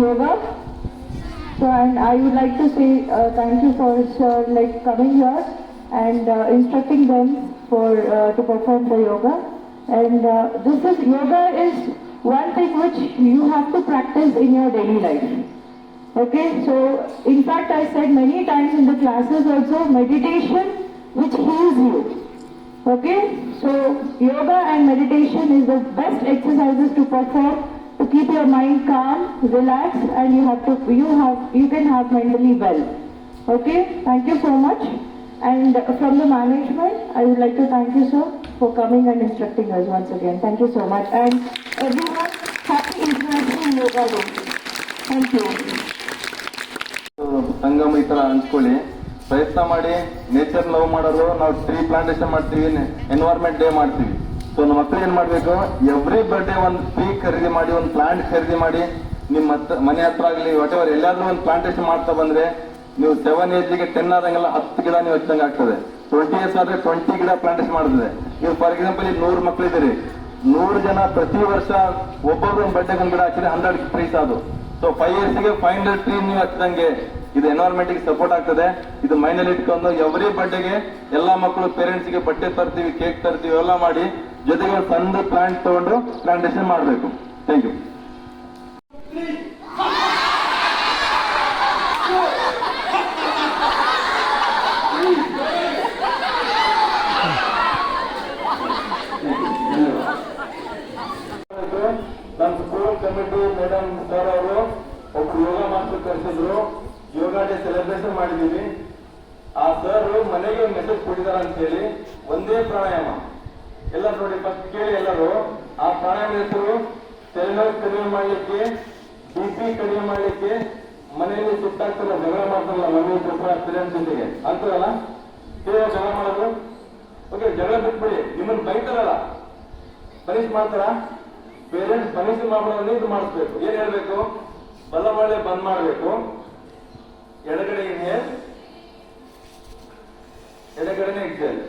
yoga. So, and I would like to say uh, thank you for sir, like coming here and uh, instructing them for uh, to perform the yoga. And uh, this is yoga is one thing which you have to practice in your daily life. Okay, so in fact, I said many times in the classes also meditation which heals you. Okay, so yoga and meditation is the best exercises to perform to keep your mind calm, relaxed, and you have to you have you can have mentally well. Okay, thank you so much. And from the management, I would like to thank you, sir, for coming and instructing us once again. Thank you so much. And everyone, happy International Yoga Day. Thank you. ಸಂಗಮ ಈ ತರ ಹಂಚ್ಕೊಳ್ಳಿ ಪ್ರಯತ್ನ ಮಾಡಿ nature love ಮಾಡೋರು ನಾವು tree plantation ಮಾಡ್ತೀವಿ environment day ಮಾಡ್ತೀವಿ so ಮಕ್ಕಳು ಏನ್ ಮಾಡ್ಬೇಕು? ಎವ್ರಿ ಬರ್ಡೇ ಒಂದು ಟ್ರೀ ಖರೀದಿ ಮಾಡಿ, ಒಂದು ಪ್ಲಾಂಟ್ ಖರೀದಿ ಮಾಡಿ, ನಿಮ್ಮ ಮನೆ ಹತ್ರ ಆಗಲಿ ವಾಟ್ ಎವರ್ ಎಲ್ಲಾದ್ರೂ ಒಂದು ಪ್ಲಾಂಟೇಶನ್ ಮಾಡ್ತಾ ಬಂದ್ರೆ ನೀವು ಸೆವೆನ್ ಏಜ್ಗೆ ಟೆನ್ ಆದಂಗೆಲ್ಲ ಹತ್ತು ಗಿಡ ನೀವು ಹಚ್ಚಂಗೆ ಆಗ್ತದೆ ಟ್ವೆಂಟಿ ಇಯರ್ಸ್ ಆದ್ರೆ ಟ್ವೆಂಟಿ ಗಿಡ ಪ್ಲಾಂಟೇಶನ್ ಮಾಡ್ತದೆ. ನೀವು ಫಾರ್ ಎಕ್ಸಾಂಪಲ್ ಈಗ ನೂರು ಮಕ್ಳಿದ್ದೀರಿ ನೂರು ಜನ ಪ್ರತಿ ವರ್ಷ ಒಬ್ಬೊಬ್ಬರು ಬಡ್ಡೆ ಒಂದು ಗಿಡ ಹಾಕಿದ್ರೆ ಹಂಡ್ರೆಡ್ ಟ್ರೀಸ್ ಅದು. ಸೊ ಫೈವ್ ಇಯರ್ಸ್ಗೆ ಫೈವ್ ಹಂಡ್ರೆಡ್ ಟ್ರೀ ನೀವು ಹಚ್ಚಿದಂಗೆ ಇದು ಎನ್ವೈರ್ಮೆಂಟ್ಗೆ ಸಪೋರ್ಟ್ ಆಗ್ತದೆ. ಇದು ಮೈನಲ್ಲಿ ಇಟ್ಕೊಂಡು ಎವ್ರಿ ಬರ್ಡೇಗೆ ಎಲ್ಲಾ ಮಕ್ಕಳು ಪೇರೆಂಟ್ಸ್ಗೆ ಬಟ್ಟೆ ತರ್ತೀವಿ ಕೇಕ್ ತರ್ತೀವಿ ಎಲ್ಲ ಮಾಡಿ ಜೊತೆಗೆ ಸಣ್ಣ ಪ್ಲಾಂಟ್ ತಗೊಂಡು ಪ್ಲಾಂಟೇಶನ್ ಮಾಡಬೇಕು. ಥ್ಯಾಂಕ್ ಯು ನಮ್ಮ ಸ್ಕೂಲ್ ಕಮಿಟಿ ಮೇಡಮ್ ಸರ್ ಅವರು ಒಬ್ರು ಯೋಗ ಮಾಸ್ಟರ್ ಕರೆಸಿದ್ರು. ಯೋಗ ಡೇ ಸೆಲೆಬ್ರೇಷನ್ ಮಾಡಿದೀವಿ. ಆ ಸರ್ ಮನೆಗೆ ಮೆಸೇಜ್ ಕೊಟ್ಟಿದ್ದಾರೆ ಅಂತ ಹೇಳಿ ಒಂದೇ ಪ್ರಾಣಾಯಾಮ. ಎಲ್ಲ ನೋಡಿ ಫಸ್ಟ್ ಕೇಳಿ ಎಲ್ಲರೂ, ಆ ಪ್ರಾಣಾಯಾಮ ಹೆಸರು ತಲೆನೋವು ಕಡಿಮೆ ಮಾಡಲಿಕ್ಕೆ ಬಿ ಪಿ ಕಡಿಮೆ ಮಾಡಲಿಕ್ಕೆ ಮನೆಯಲ್ಲಿ ಸುತ್ತಾಗ್ತಲ್ಲ ಜಗಳ ಮಾಡ್ತಾರಲ್ಲ ಮನೆ ಪುತ್ರ ಆಗ್ತಾರೆ ಜೊತೆಗೆ. ಅಂತದಲ್ಲ ಹೇಗೆ ಜಗಳ ಮಾಡೋದು? ಓಕೆ ಜಗಳ ಬಿಟ್ಬಿಡಿ. ನಿಮ್ಮನ್ನ ಬೈತಾರಲ್ಲ. ಪನಿಷ್ ಮಾಡ್ತಾರ? ಪೇರೆಂಟ್ಸ್ ಪನಿಷ್ ಮಾಡೋದನ್ನ ಇದು ಮಾಡಿಸ್ಬೇಕು. ಏನ್ ಹೇಳ್ಬೇಕು? ಬಲ ಮಳೆ ಬಂದ್ ಮಾಡಬೇಕು. ಎಡಗಡೆ ಇನ್ಹೇಲ್ ಎಡಗಡೆನೆ ಎಕ್ಸೇಲ್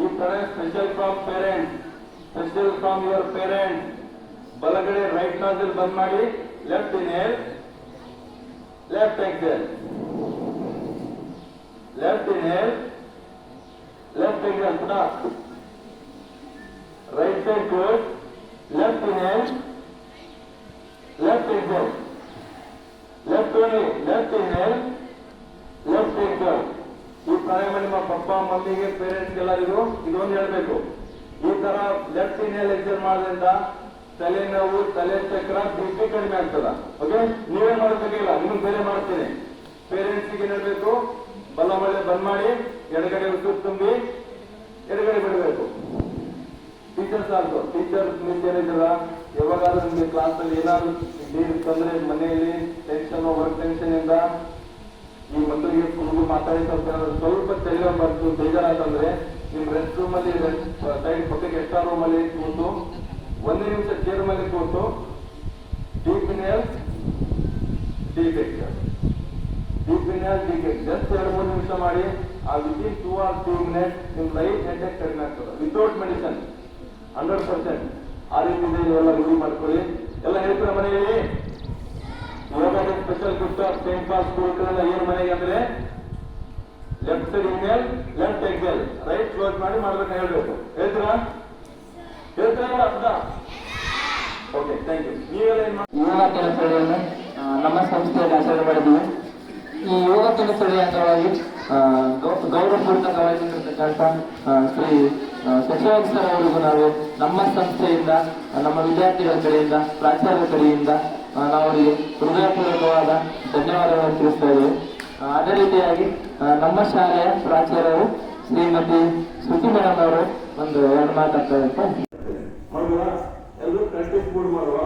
ಈ ತರ special from parent special from your parent ಬಲಗಡೆ ರೈಟ್ ನಾಜಲ್ ಬಂದ್ ಮಾಡಿ left inhale left exhale left inhale left exhale ಪುನಃ right side close, left inhale, left exhale, left only, left inhale, left exhale. ಈ ಪ್ರಾಯಮ ನಿಮ್ಮ ಪಪ್ಪ, ಮಮ್ಮಿಗೆ ಪೇರೆಂಟ್ಸ್ ಎಲ್ಲರಿಗೂ ಇದೊಂದು ಹೇಳ್ಬೇಕು. ಈ ತರ ಲೆಫ್ಟ್ ಎಕ್ಸರ್ ಮಾಡೋದ್ರಿಂದ ತಲೆನೋವು ತಲೆ ಚಕ್ರ ಬಿಪಿ ಕಡಿಮೆ ಆಗ್ತದ. ಓಕೆ ನೀವೇ ಮಾಡಬೇಕಿಲ್ಲ ನಿಮ್ಗೆ ಬೇರೆ ಮಾಡ್ತೀನಿ. ಪೇರೆಂಟ್ಸ್ಗೆ ಬಲ ಮಳೆ ಬಂದ್ ಮಾಡಿ, ಎಡಗಡೆ ಉಸಿರು ತುಂಬಿ, ಎಡಗಡೆ ಬಿಡಬೇಕು. ಟೀಚರ್ಸ್ ಆಗ್ತದೆ ಟೀಚರ್ಸ್ ನಿಮ್ಗೆ ಏನಿದ್ರ ಯಾವಾಗಾದ್ರೂ ನಿಮ್ಗೆ ಕ್ಲಾಸ್ ಅಲ್ಲಿ ಏನಾದ್ರು ತಂದ್ರೆ, ಮನೆಯಲ್ಲಿ ಟೆನ್ಷನ್ ವರ್ಕ್ ಟೆನ್ಷನ್ ಇಂದ ಈ ಮಕ್ಕಳಿಗೆ ಹುಡುಗ ಮಾತಾಡಿದ ಸ್ವಲ್ಪ ತೆಲಿಗೆ ಬರ್ತು ಬೇಜಾರಾತಂದ್ರೆ ನಿಮ್ ರೆಸ್ಟ್ ರೂಮ್ ಅಲ್ಲಿ ಸೈಡ್ ಪಕ್ಕಕ್ಕೆ ಎಕ್ಸ್ಟ್ರಾ ರೂಮ್ ಅಲ್ಲಿ ಕೂತು ಒಂದೇ ನಿಮಿಷ ಚೇರ್ ಮೇಲೆ ಕೂತು deep inhale deep exhale deep inhale deep ex just ಎರಡು ಮೂರು ನಿಮಿಷ ಮಾಡಿ, ಆ within two or two minute ನಿಮ್ ಲೈಟ್ ಹೆಡ್ಡೇಕ್ ಕಡಿಮೆ ಆಗ್ತದೆ. ವಿತೌಟ್ ಮೆಡಿಸನ್ ಹಂಡ್ರೆಡ್ ಪರ್ಸೆಂಟ್ ಆ ರೀತಿ ನೀವೆಲ್ಲ ರೂಢಿ ಮಾಡ್ಕೊಳ್ಳಿ. ಎಲ್ಲ ಹೇಳ್ತಾರೆ ಮನೆಯಲ್ಲಿ? ಯೋಗ ಸ್ಪೆಷಲ್ ಗಿಫ್ಟ್ ಸೇಂಟ್ ಪಾಸ್ ಸ್ಕೂಲ್ಗಳೆಲ್ಲ ಏನ್ ಮನೆಗೆ ಅಂದ್ರೆ left side inhale left exhale right close ಮಾಡಿ ಮಾಡ್ಬೇಕು ಹೇಳ್ಬೇಕು. ಹೇಳ್ತೀರಾ? ಹೇಳ್ತೀರಾ ಅರ್ಥ? ಓಕೆ ಥ್ಯಾಂಕ್ ಯು ನೀವೆಲ್ಲ ಏನ್ ಯೋಗ ನಮ್ಮ ಸಂಸ್ಥೆಯಲ್ಲಿ ಆಚರಣೆ ಮಾಡಿದ್ದೀವಿ. ಈ ಯೋಗ ಕೆಲಸದ ಅಂಗವಾಗಿ ಆ, ಶ್ರೀ ಆ, ಸರ್ ಅವರಿಗೂ ನಾವು ನಮ್ಮ ಸಂಸ್ಥೆಯಿಂದ ನಮ್ಮ ವಿದ್ಯಾರ್ಥಿಗಳ ಕಡೆಯಿಂದ ಪ್ರಾಚಾರ್ಯ ಕಡೆಯಿಂದ ನಾವು ಹೃದಯಪೂರ್ವಕವಾದ ಧನ್ಯವಾದಗಳನ್ನು ತಿಳಿಸ್ತಾ ಇದ್ದೇವೆ. ಅದೇ ರೀತಿಯಾಗಿ ನಮ್ಮ ಶಾಲೆಯ ಪ್ರಾಚಾರ್ಯರು ಶ್ರೀಮತಿ ಶ್ರುತಿ ಮೇಡಮ್ ಅವರು ಒಂದು ಎರಡು ಮಾತಾಡ್ತಾರೆ ಅಂತ ಎಲ್ಲರೂ ಪ್ರಾಕ್ಟೀಸ್ ಕೂಡ ಮಾಡುವ.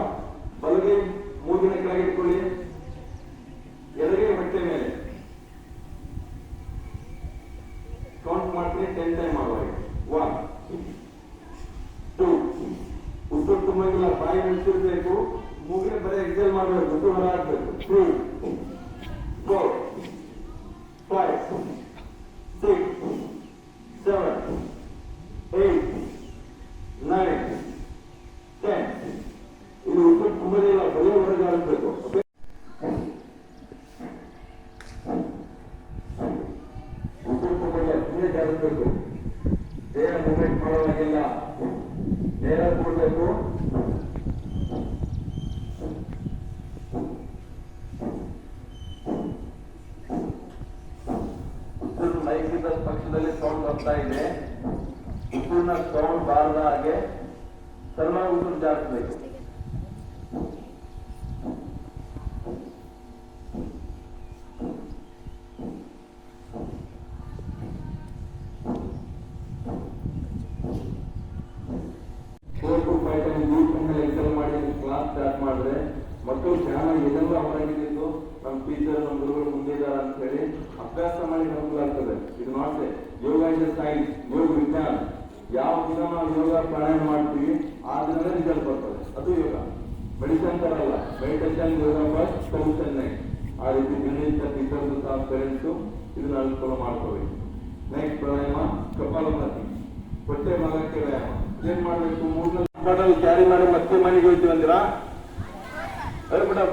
ಬಲಗೈ ಮೂಗಿನ ಕೆಳಗೆ ಇಟ್ಕೊಳ್ಳಿ. ಎಡಗೈ ಹೊಟ್ಟೆ ಕೌಂಟ್ ಮಾಡ್ತೀನಿ ಟೆನ್ ಟೈಮ್ ಮಾಡುವ ಒನ್ ಟೂ ಉಸಿರು ತುಂಬಂಗಿಲ್ಲ, ಬಾಯಿ ಮುಚ್ಚಿರ್ಬೇಕು ಮುಗಿದ ಬರೀ ಎಕ್ಸಲ್ ಮಾಡಬೇಕು ದುಡ್ಡು ಹೊರ ಹಾಕ್ಬೇಕು ತ್ರೀ ಗೋ five six seven eight nine ten ಇದು ಉತ್ತರ ತುಂಬದೇ ಇಲ್ಲ ಬರೀ ಹೊರಗೆ ಹಾಕ್ಬೇಕು ಉತ್ತರ ತುಂಬದೇ ಹದಿನೈದು ಹಾಕಬೇಕು ಮೆಡಿಟೇಷನ್ ಯೋಗ ಫಸ್ಟ್ ಸೊಲ್ಯೂಷನ್ ಆ ರೀತಿ ಗಣಿತ ಟೀಚರ್ಸ್ ಸಹ ಅನುಕೂಲ ಮಾಡ್ಕೋಬೇಕು ನೆಕ್ಸ್ಟ್ ಪ್ರಾಣಾಯಾಮ ಕಪಾಲಭಾತಿ ಹೊಟ್ಟೆ ಭಾಗಕ್ಕೆ ವ್ಯಾಯಾಮ ಏನ್ ಮಾಡ್ಬೇಕು ಮೂರನೇ ಬಾಟಲ್ ಕ್ಯಾರಿ ಮಾಡಿ ಮತ್ತೆ ಮನೆಗೆ ಹೋಗ್ತೀವಿ ಅಂದಿರಾ ಅರೆ ಮೇಡಮ್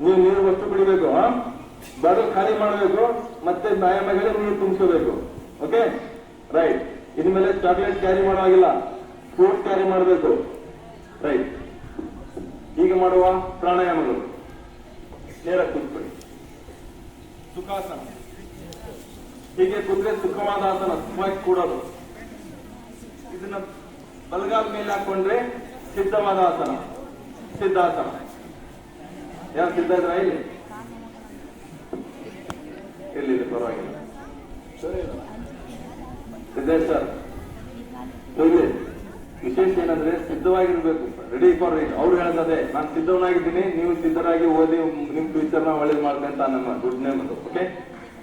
ನೀವು ನೀರು ವಸ್ತು ಕುಡಿಬೇಕು ಬಾಟಲ್ ಖಾಲಿ ಮಾಡಬೇಕು ಮತ್ತೆ ವ್ಯಾಯಾಮಗಳಿಗೆ ನೀರು ತುಂಬಿಸಬೇಕು ಓಕೆ ರೈಟ್ ಇನ್ಮೇಲೆ ಚಾಕ್ಲೇಟ್ ಕ್ಯಾರಿ ಮಾಡೋ ಹಾಗಿಲ್ಲ ಫ್ರೂಟ್ ಕ್ಯಾರಿ ಮಾಡಬೇಕು ರೈಟ್ ಈಗ ಮಾಡುವ ಪ್ರಾಣಾಯಾಮಗಳು. ನೇರ ಕುತ್ಕೊಳ್ಳಿ ಸುಖಾಸನ ಹೀಗೆ ಕುದುರೆ ಸುಖವಾದ ಆಸನ ಸುಖವಾಗಿ ಕೂಡೋದು. ಇದನ್ನ ಬಲಗಾಲ ಮೇಲೆ ಹಾಕೊಂಡ್ರೆ ಸಿದ್ಧವಾದ ಆಸನ. ಸಿದ್ಧಾಸನ. ಯಾರು ಸಿದ್ಧ ಇದ್ರ ಇಲ್ಲಿ? ಎಲ್ಲಿದೆ? ಪರವಾಗಿಲ್ಲ. ಸಿದ್ದೇಶ್ ಸರ್ ವಿಶೇಷ ಏನಂದ್ರೆ ಸಿದ್ಧವಾಗಿರ್ಬೇಕು. ರೆಡಿ ಫಾರ್ ಇಟ್ ಅವ್ರು ಹೇಳೋದೇ ನಾನು ಸಿದ್ಧವನಾಗಿದ್ದೀನಿ, ನೀವು ಸಿದ್ಧರಾಗಿ ಓದಿ, ನಿಮ್ ಫ್ಯೂಚರ್ನ ಒಳ್ಳೇದು ಅಂತ ನಮ್ಮ ಗುಡ್ ನೇಮ್ ಅದು ಓಕೆ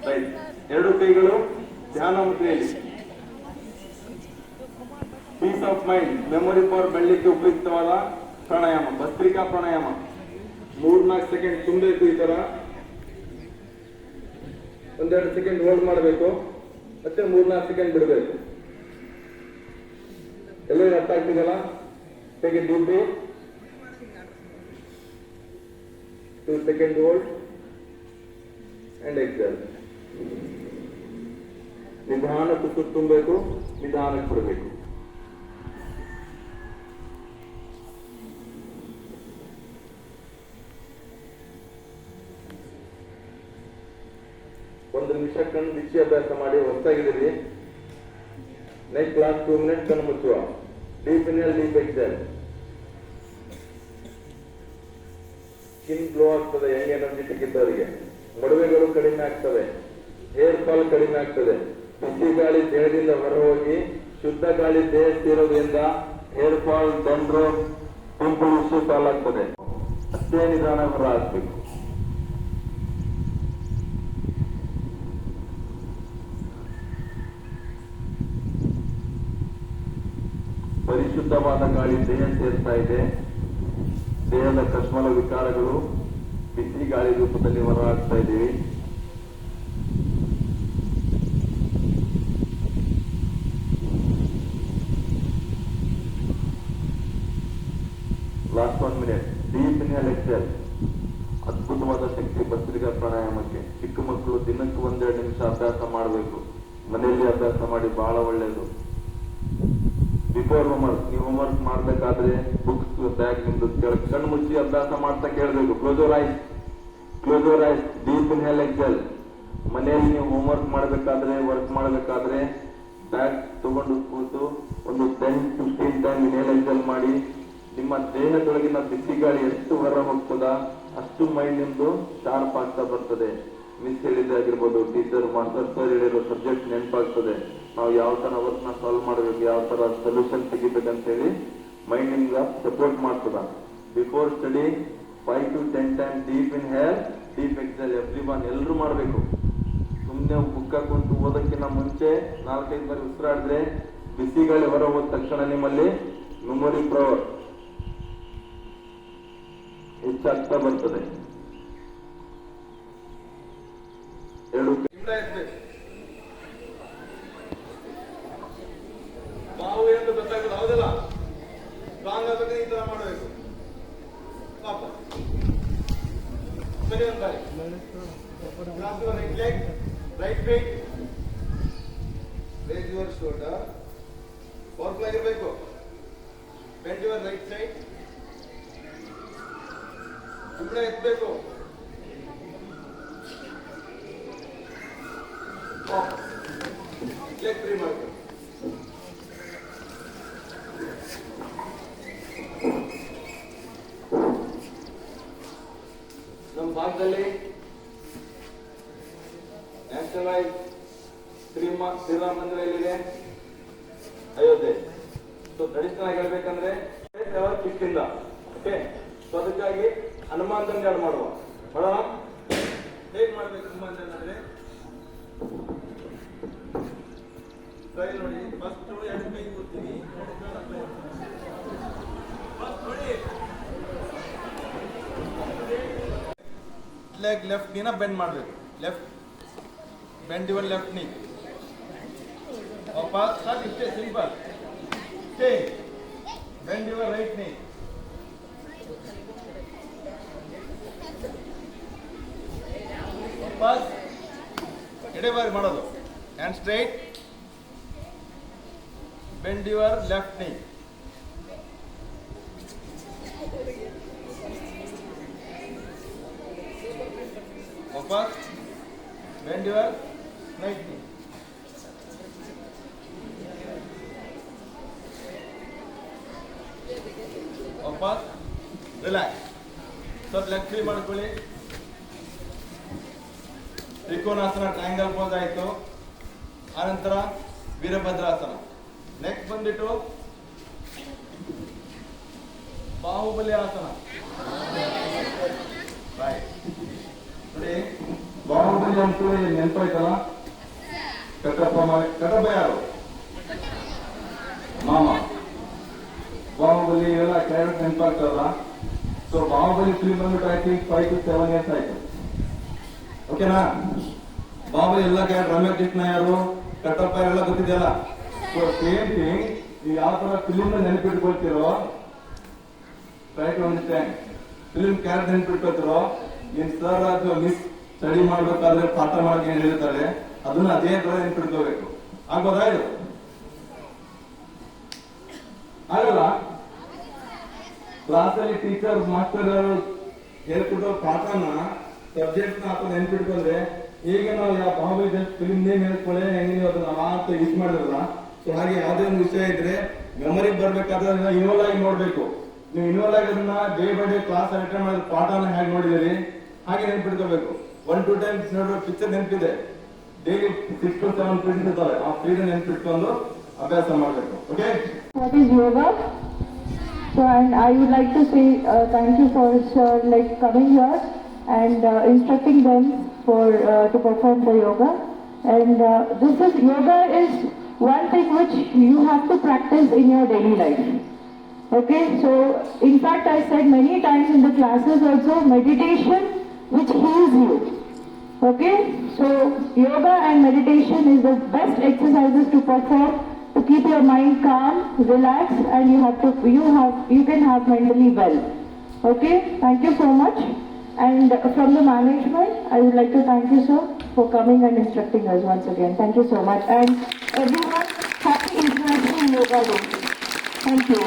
ರೈಟ್ ಎರಡು ಕೈಗಳು ಧ್ಯಾನ ಮುದ್ರೆಯಲ್ಲಿ peace of mind memory power ಬೆಳ್ಳಿಕ್ಕೆ ಉಪಯುಕ್ತವಾದ ಪ್ರಾಣಾಯಾಮ, ಭಸ್ತ್ರಿಕಾ ಪ್ರಾಣಾಯಾಮ. ಮೂರ್ನಾಲ್ಕು ಸೆಕೆಂಡ್ ತುಂಬಬೇಕು ಈ ತರ. ಒಂದೆರಡು ಸೆಕೆಂಡ್ ಹೋಲ್ಡ್ ಮಾಡಬೇಕು. ಮತ್ತೆ ಮೂರ್ನಾಲ್ಕು ಸೆಕೆಂಡ್ ಬಿಡಬೇಕು. ಎಲ್ಲರಿಗೂ ಅರ್ಥ ಆಗ್ತಿದೆಯಲ್ಲ? ಹೇಗೆ ದುಡ್ಡು two second hold and exhale. ನಿಧಾನಕ್ಕೆ ಸುತ್ತು ತುಂಬಬೇಕು ನಿಧಾನಕ್ಕೆ ಬಿಡಬೇಕು ಒಂದು ನಿಮಿಷ ಕಣ್ಣು ಬಿಚ್ಚಿ ಅಭ್ಯಾಸ ಮಾಡಿ ಹೊಸ್ತಾಗಿದ್ದೀರಿ ನೆಕ್ಸ್ಟ್ ಕ್ಲಾಸ್ ಟೂ ಮಿನಿಟ್ಸ್ ಕಣ್ಣು ಮುಚ್ಚುವ. Deep inhale deep exhale skin glow ಆಗ್ತದೆ ಯಂಗ್ ಎನರ್ಜಿ ಇದ್ದವರಿಗೆ ಮೊಡವೆಗಳು ಕಡಿಮೆ ಆಗ್ತವೆ ಹೇರ್ ಫಾಲ್ ಕಡಿಮೆ ಆಗ್ತದೆ. ಬಿಸಿ ಗಾಳಿ ದೇಹದಿಂದ ಹೊರಹೋಗಿ, ಶುದ್ಧ ಗಾಳಿ ದೇಹ ಸೇರೋದ್ರಿಂದ hair fall dandruff pimple issue solve ಆಗ್ತದೆ. ಅಷ್ಟೇ ನಿಧಾನ ಹೊರ ಹಾಕ್ಬೇಕು ಪರಿಶುದ್ಧವಾದ ಗಾಳಿ ದೇಹ ಸೇರ್ತಾ ಇದೆ. ದೇಹದ ಕಶ್ಮಲ ವಿಕಾರಗಳು ಬಿಸಿ ಗಾಳಿ ರೂಪದಲ್ಲಿ ಹೊರ ಹಾಕ್ತಾ ಇದ್ದೀವಿ last one minute deep in ಅದ್ಭುತವಾದ ಶಕ್ತಿ ಪತ್ರಿಕಾ ಪ್ರಾಣಾಯಾಮಕ್ಕೆ. ಚಿಕ್ಕ ಮಕ್ಕಳು ದಿನಕ್ಕೆ ಒಂದೆರಡು ನಿಮಿಷ ಅಭ್ಯಾಸ ಮಾಡಬೇಕು. ಮನೆಯಲ್ಲಿ ಅಭ್ಯಾಸ ಮಾಡಿ ಬಹಳ ಒಳ್ಳೆಯದು. ಬಿಫೋರ್ ಹೋಮ್ವರ್ಕ್ ನೀವು ಹೋಮ್ವರ್ಕ್ ಮಾಡ್ಬೇಕಾದ್ರೆ ಬುಕ್ಸ್ ಬ್ಯಾಗ್ ನಿಮ್ದು ಕಣ್ಣು ಮುಚ್ಚಿ ಅಭ್ಯಾಸ ಮಾಡ್ತಾ ಕೇಳಬೇಕು. Close your eyes close your eyes deep inhale exhale ಮನೆಯಲ್ಲಿ ನೀವು ಹೋಮ್ವರ್ಕ್ ಮಾಡಬೇಕಾದ್ರೆ ವರ್ಕ್ ಮಾಡಬೇಕಾದ್ರೆ ಬ್ಯಾಗ್ ತಗೊಂಡು ಕೂತು ಒಂದು ten fifteen time inhale exhale ಮಾಡಿ ನಿಮ್ಮ ದೇಹದೊಳಗಿನ ಬಿಸಿ ಗಾಳಿ ಎಷ್ಟು ಹೊರ ಹೋಗ್ತದ ಅಷ್ಟು ಮೈಂಡ್ ನಿಮ್ದು ಶಾರ್ಪ್ ಆಗ್ತಾ ಬರ್ತದೆ. ಮಿಸ್ ಹೇಳಿದ್ದೆ ಆಗಿರ್ಬೋದು ಟೀಚರ್ ಮಾಸ್ಟರ್ ಸರ್ ಹೇಳಿರೋ ಸಬ್ಜೆಕ್ಟ್ ನೆನಪಾಗ್ತದೆ. ನಾವು ಯಾವ ತರ ವರ್ಕ್ನ ಸಾಲ್ವ್ ಮಾಡಬೇಕು, ಯಾವ ತರ ಸೊಲ್ಯೂಷನ್ ತೆಗಿಬೇಕಂತ ಹೇಳಿ ಮೈಂಡ್ ನಿಮ್ಗೆ ಸಪೋರ್ಟ್ ಮಾಡ್ತದ. Before study five to ten time deep inhale deep exhale every one ಎಲ್ಲರೂ ಮಾಡಬೇಕು. ಸುಮ್ಮನೆ ಬುಕ್ ಕುಂತು ಓದಕ್ಕಿಂತ ಮುಂಚೆ ನಾಲ್ಕೈದು ಬಾರಿ ಉಸಿರಾಡಿದ್ರೆ ಬಿಸಿ ಗಾಳಿ ಹೊರ ಹೋದ ತಕ್ಷಣ ನಿಮ್ಮಲ್ಲಿ ಮೆಮೊರಿ ಪವರ್ ಹೆಚ್ಚಾಗ್ತಾ ಬರ್ತದೆ. ಎರಡು ಪಾಪ ಸರಿ ಒಂದು ಬಾರಿ Cross your right leg, right feet, raise your shoulder, powerful ಆಗಿರ್ಬೇಕು ಬೆಂಡ್ ಯುವರ್ ರೈಟ್ ಸೈಡ್ ಸುಮ್ಮನೆ ಎತ್ತಬೇಕು ವಾಪಸ್ ಲೆಗ್ ಫ್ರೀ ಮಾಡ್ಕೊಳ್ಳಿ ಶ್ರೀರಾಮ ಮಂದಿರ ಎಲ್ಲಿದೆ? ಅಯೋಧ್ಯೆ. ಸೊ ಟ್ರೆಡಿಷನಲ್ ಆಗಿ ಹೇಳ್ಬೇಕಂದ್ರೆ ಚಿಕ್ಕಿಂದ ಓಕೆ ಸೊ ಅದಕ್ಕಾಗಿ ಹನುಮಾನ್ ದಂಗಾಡ್ ಮಾಡುವ? ಮಾಡೋಣ ಹೇಗ್ ಮಾಡ್ಬೇಕು ಹನುಮಾನ್ ಸರಿ ನೋಡಿ ಫಸ್ಟ್ ಎರಡು ಕೈ ನೋಡಿ. ಲೆಗ್ ಲೆಫ್ಟ್ ನೀನ ಬೆಂಡ್ ಮಾಡಬೇಕು. Left bend your left knee ವಾಪಸ್ ಸ್ಟಾರ್ಟ್ ಇಷ್ಟೇ simple stay bend your right knee ವಾಪಸ್ ಎಡೆಬಾರಿ ಮಾಡೋದು hand straight bend your left knee ವಾಪಸ್ ಬೆಂಡ್ ಯುವರ್ ರೈಟ್ ನೀ ವಾಪಸ್ ರಿಲ್ಯಾಕ್ಸ್ ಸ್ವಲ್ಪ ಲೆಗ್ ಫ್ರೀ ಮಾಡ್ಕೊಳ್ಳಿ. ತ್ರಿಕೋನಾಸನ ಟ್ರಯಾಂಗಲ್ ಪೋಸ್ ಆಯಿತು. ಆನಂತರ ವೀರಭದ್ರಾಸನ. ನೆಕ್ಸ್ಟ್ ಬಂದ್ಬಿಟ್ಟು ಬಾಹುಬಲಿ ಆಸನ. ರೈಟ್ ನೋಡಿ ಬಾಹುಬಲಿ ಅಂತೂ ನೆನಪಾಯ್ತಲ್ಲ? ಕಟ್ಟಪ್ಪ ಕಟ್ಟಪ್ಪ ಯಾರು? ಮಾಮ. ಬಾಹುಬಲಿ ಇವೆಲ್ಲ ನೆನಪಾಗ್ತದಲ್ಲ ಸೊ ಬಾಹುಬಲಿ ಫಿಲ್ಮ್ ಬಂದ್ಬಿಟ್ಟು I think five to seven years ಆಯ್ತು ಓಕೆನಾ ಬಾಹುಬಲಿ ಎಲ್ಲ ಕ್ಯಾರೆಕ್ಟ್ ರಮ್ಯ ಕೃಷ್ಣ ಯಾರು ಕಟ್ಟಪ್ಪ ಎಲ್ಲ ಗೊತ್ತಿದೆಯಲ್ಲ? ಸೊ ಸೇಮ್ ಥಿಂಗ್ ನೀವು ಯಾವ ತರ film ನೆನಪಿಟ್ಕೊಳ್ತಿರೋ try to understand film character ನೆನಪಿಟ್ಕೊಳ್ತಿರೋ ನಿಮ್ ಸರ್ ಅದು ಮಿಸ್ ಸ್ಟಡಿ ಮಾಡ್ಬೇಕಾದ್ರೆ ಪಾಠ ಮಾಡಕ್ಕೆ ಏನ್ ಹೇಳ್ತಾರೆ, ಅದನ್ನ ಅದೇ ತರ ನೆನಪಿಟ್ಕೋಬೇಕು. ಆಗ್ಬೋದಾ ಇದು? ಆಗಲ್ಲ ಕ್ಲಾಸಲ್ಲಿ ಟೀಚರ್ ಮಾಸ್ಟರ್ ಹೇಳ್ಕೊಟ್ಟೋ ಪಾಠನ ಸಬ್ಜೆಕ್ಟ್ನ ನೆನ್ಪಿಟ್ಕೊಂಡ್ರೆ, ಈಗ ನಾವು ಯಾವ ಬಾಹುಬಲಿ ಜಸ್ಟ್ ಫಿಲ್ಮ್ ನೇಮ್ ಹೇಳ್ಕೊಳ್ಳೆ, ಹೆಂಗೆ ಅದನ್ನ ಮಾತು ಯೂಸ್ ಮಾಡಿದ್ರಲ್ಲ? ಸೊ ಹಾಗೆ ಯಾವುದೇ ಒಂದು ವಿಷಯ ಇದ್ರೆ ಮೆಮೊರಿ ಬರ್ಬೇಕಾದ್ರೆ ಅದನ್ನ ಇನ್ವಾಲ್ವ್ ಆಗಿ ನೋಡ್ಬೇಕು. ನೀವು ಇನ್ವಾಲ್ವ್ ಆಗಿ ಅದನ್ನ day by day class attend ಮಾಡಿದ ಪಾಠನ ಹೇಗೆ ನೋಡಿದಿರಿ ಹಾಗೆ ನೆನ್ಪಿಟ್ಕೋಬೇಕು ಒನ್ ಟು ಟೈಮ್ಸ್ ನೋಡೋ ಪಿಕ್ಚರ್ ನೆನಪಿದೆ. Daily six to seven period ಇರ್ತಾವೆ. ಆ ಪೀರಿಯಡ್ ನೆನ್ಪಿಟ್ಕೊಂಡು ಅಭ್ಯಾಸ ಮಾಡಬೇಕು. Okay? So, and I would like to say uh, thank you for like coming here and uh, instructing them for uh, to perform the yoga. And uh, this is yoga is one thing which you have to practice in your daily life. Okay, so in fact I said many times in the classes also meditation which heals you. Okay, so yoga and meditation is the best exercises to perform to keep your mind calm, relaxed, and you have to you have you can have mentally well. Okay, thank you so much. And from the management, I would like to thank you, sir, for coming and instructing us once again. Thank you so much. And everyone, happy International Yoga Day. Thank you.